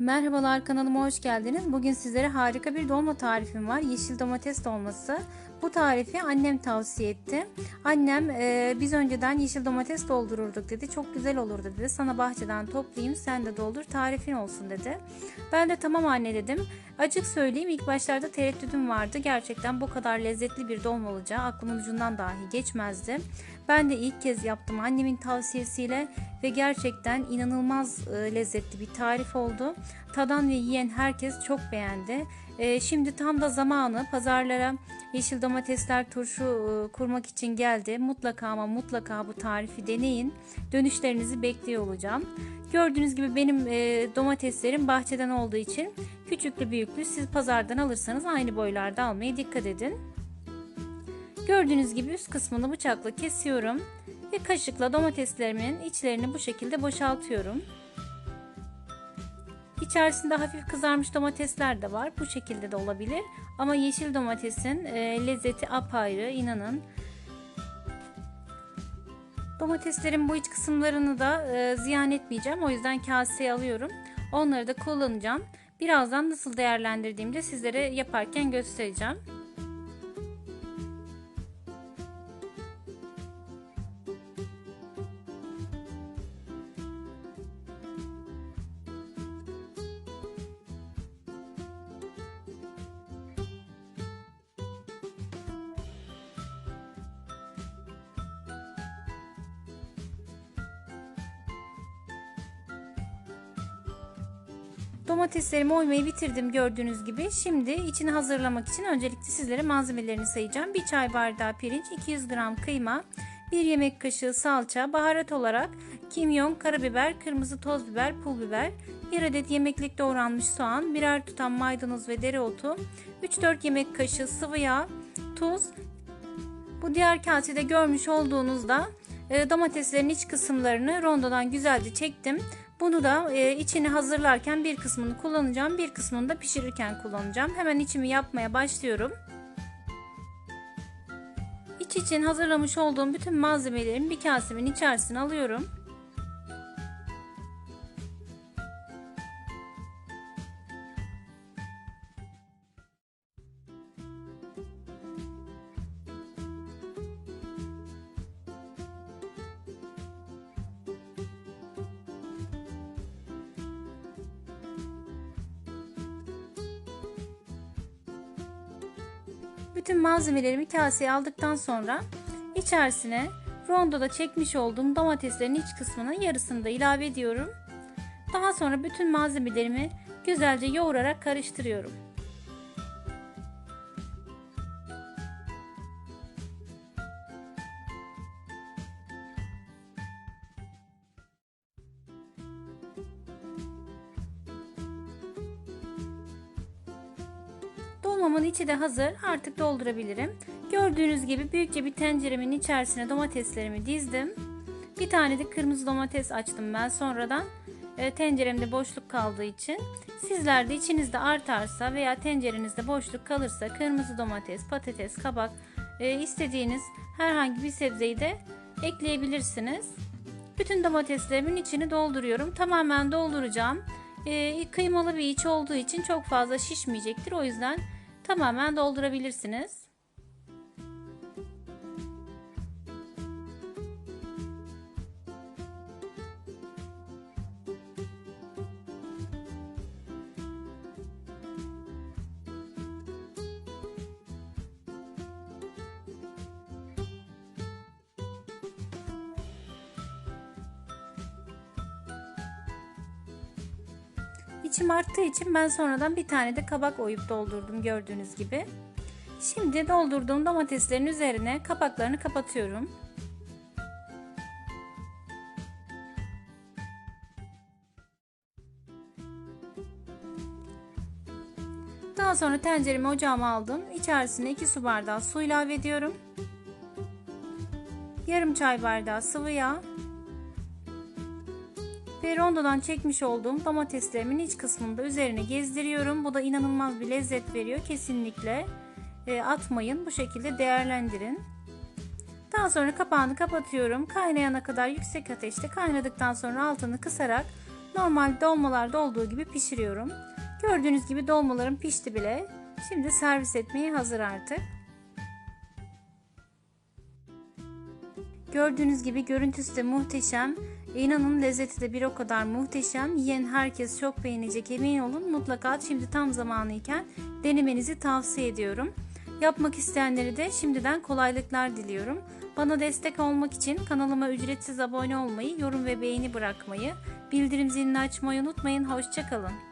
Merhabalar kanalıma hoş geldiniz. Bugün sizlere harika bir dolma tarifim var. Yeşil domates dolması. Bu tarifi annem tavsiye etti. Annem e, biz önceden yeşil domates doldururduk dedi. Çok güzel olurdu dedi. Sana bahçeden toplayayım sen de doldur tarifin olsun dedi. Ben de tamam anne dedim. Açık söyleyeyim ilk başlarda tereddüdüm vardı. Gerçekten bu kadar lezzetli bir dolma olacağı aklımın ucundan dahi geçmezdi. Ben de ilk kez yaptım annemin tavsiyesiyle ve gerçekten inanılmaz e, lezzetli bir tarif oldu. Tadan ve yiyen herkes çok beğendi. E, şimdi tam da zamanı pazarlara yeşil domatesler turşu e, kurmak için geldi. Mutlaka ama mutlaka bu tarifi deneyin. Dönüşlerinizi bekliyor olacağım. Gördüğünüz gibi benim domateslerim bahçeden olduğu için küçüklü büyüklü siz pazardan alırsanız aynı boylarda almaya dikkat edin. Gördüğünüz gibi üst kısmını bıçakla kesiyorum ve kaşıkla domateslerimin içlerini bu şekilde boşaltıyorum. İçerisinde hafif kızarmış domatesler de var. Bu şekilde de olabilir. Ama yeşil domatesin e, lezzeti apayrı inanın. Domateslerin bu iç kısımlarını da e, ziyan etmeyeceğim. O yüzden kaseye alıyorum. Onları da kullanacağım. Birazdan nasıl değerlendirdiğimde sizlere yaparken göstereceğim. Domateslerimi oymayı bitirdim gördüğünüz gibi. Şimdi içini hazırlamak için öncelikle sizlere malzemelerini sayacağım. 1 çay bardağı pirinç, 200 gram kıyma, 1 yemek kaşığı salça, baharat olarak kimyon, karabiber, kırmızı toz biber, pul biber, 1 adet yemeklik doğranmış soğan, birer tutam maydanoz ve dereotu, 3-4 yemek kaşığı sıvı yağ, tuz. Bu diğer kasede görmüş olduğunuzda e, domateslerin iç kısımlarını rondodan güzelce çektim. Bunu da e, içini hazırlarken bir kısmını kullanacağım. Bir kısmını da pişirirken kullanacağım. Hemen içimi yapmaya başlıyorum. İç için hazırlamış olduğum bütün malzemelerimi bir kasemin içerisine alıyorum. Bütün malzemelerimi kaseye aldıktan sonra içerisine rondoda çekmiş olduğum domateslerin iç kısmının yarısını da ilave ediyorum. Daha sonra bütün malzemelerimi güzelce yoğurarak karıştırıyorum. Dolmamın içi de hazır. Artık doldurabilirim. Gördüğünüz gibi büyükçe bir tenceremin içerisine domateslerimi dizdim. Bir tane de kırmızı domates açtım ben sonradan. E, tenceremde boşluk kaldığı için. Sizler de içinizde artarsa veya tencerenizde boşluk kalırsa kırmızı domates, patates, kabak e, istediğiniz herhangi bir sebzeyi de ekleyebilirsiniz. Bütün domateslerimin içini dolduruyorum. Tamamen dolduracağım. E, kıymalı bir iç olduğu için çok fazla şişmeyecektir. O yüzden tamamen doldurabilirsiniz. İçim arttığı için ben sonradan bir tane de kabak oyup doldurdum gördüğünüz gibi. Şimdi doldurduğum domateslerin üzerine kapaklarını kapatıyorum. Daha sonra tenceremi ocağıma aldım. İçerisine 2 su bardağı su ilave ediyorum. Yarım çay bardağı sıvı yağ ve rondodan çekmiş olduğum domateslerimin iç kısmını da üzerine gezdiriyorum. Bu da inanılmaz bir lezzet veriyor. Kesinlikle e, atmayın. Bu şekilde değerlendirin. Daha sonra kapağını kapatıyorum. Kaynayana kadar yüksek ateşte kaynadıktan sonra altını kısarak Normal dolmalarda olduğu gibi pişiriyorum. Gördüğünüz gibi dolmalarım pişti bile. Şimdi servis etmeye hazır artık. Gördüğünüz gibi görüntüsü de muhteşem. İnanın lezzeti de bir o kadar muhteşem. Yiyen herkes çok beğenecek emin olun. Mutlaka şimdi tam zamanıyken denemenizi tavsiye ediyorum. Yapmak isteyenleri de şimdiden kolaylıklar diliyorum. Bana destek olmak için kanalıma ücretsiz abone olmayı, yorum ve beğeni bırakmayı, bildirim zilini açmayı unutmayın. Hoşçakalın.